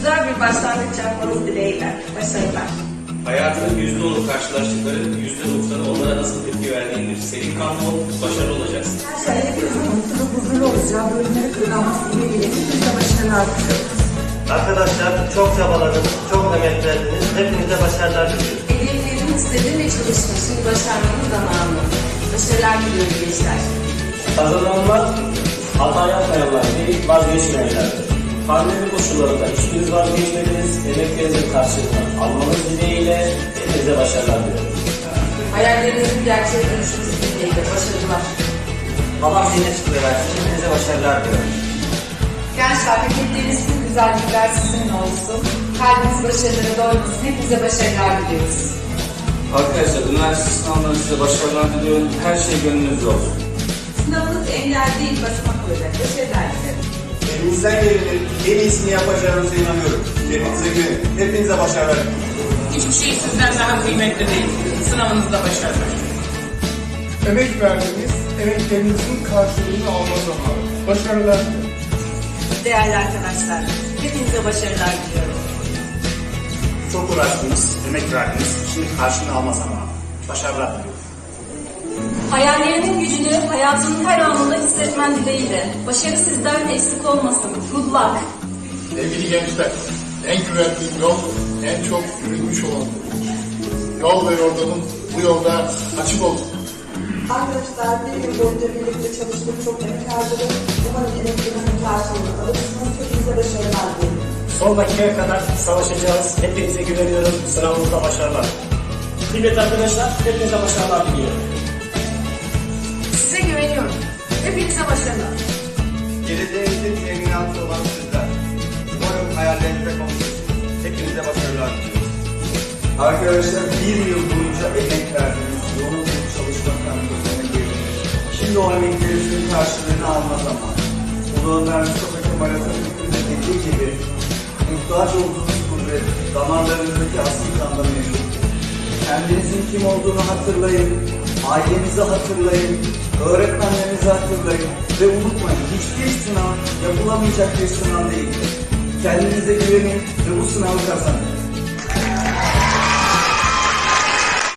Güzel bir başlangıç yapmanız dileğiyle. Başarılar. Hayatının yüzde onu karşılaştıkları yüzde doksanı onlara nasıl tepki verdiğindir. Senin kanlı ol, başarılı olacaksın. Her şey hepimizin mutlu, huzurlu olacağı bölümleri kazanması dileğiyle hepinize başarılar diliyorum. Arkadaşlar çok çabaladınız, çok emek verdiniz. Hepinize başarılar diliyorum. Hedeflerini istedi ve. Şimdi başarmanın zamanı. Başarılar diliyorum gençler. Kazananlar hata yapmayanlar değil, vazgeçmeyenlerdir. Pandemi koşullarında hiçbiriniz vazgeçmediniz, emeklerinizin karşılığını almanız dileğiyle hepinize başarılar diliyorum. Hayallerinizin gerçeğe dönüşmesi dileğiyle. Başarılar. Allah zihin açıklığı versin. Hepinize başarılar diliyorum. Gençler hak ettiğiniz tüm güzellikler sizinle olsun. Kalbiniz başarılara doymasın. Hepinize başarılar diliyoruz. Arkadaşlar üniversite sınavlarında size başarılar diliyorum. Her şey gönlünüzce olsun. Sınavınız engel değil, basamak olacak. Başarılar dilerim. Elinizden gelenin en iyisini yapacağınıza inanıyorum. Kendinize güvenin. Hepinize başarılar. Hiçbir şey sizden daha kıymetli değil. Sınavınızda başarılar. Emek verdiğiniz, emeklerinizin karşılığını alma zamanı. Başarılar dilerim. Değerli arkadaşlar, hepinize başarılar diliyorum. Çok uğraştınız, emek verdiniz. Şimdi karşılığını alma zamanı. Başarılar diliyorum. Hayallerinin gücünü hayatının her anında hissetmen dileğiyle. Başarı sizden eksik olmasın. Good luck. Sevgili gençler, en güvenli yol en çok yürünmüş olan yol ve yoldanın bu yolda açık olsun. Arkadaşlar bir yıl boyunca birlikte çalıştık, çok emek harcadık. Umarım emeklerinizin karşılığını alırsınız. Hepinize başarılar diliyorum. Son dakikaya kadar savaşacağız. Hepinize güveniyorum. Sınavınızda başarılar. Kıymetli arkadaşlar, hepinize başarılar diliyorum. Size güveniyorum. Hepinize başarılar. Geleceğinizin teminatı olan sizler. Umarım hayallerinize kavuşursunuz. Hepinize başarılar diliyorum. Arkadaşlar bir yıl boyunca emek verdiniz. Yoğun bir çalışma kampanyasına girdiniz. Şimdi o emeklerinizin karşılığını alma zamanı. Ulu Önder Mustafa Kemal Atatürk'ün de dediği gibi muhtaç olduğunuz kudret damarlarınızdaki asıl kanda mevcut. Kendinizin kim olduğunu hatırlayın, ailenizi hatırlayın, öğretmenlerinizi hatırlayın ve unutmayın hiçbir sınav yapılamayacak bir sınav değildir. Kendinize güvenin ve bu sınavı kazanın.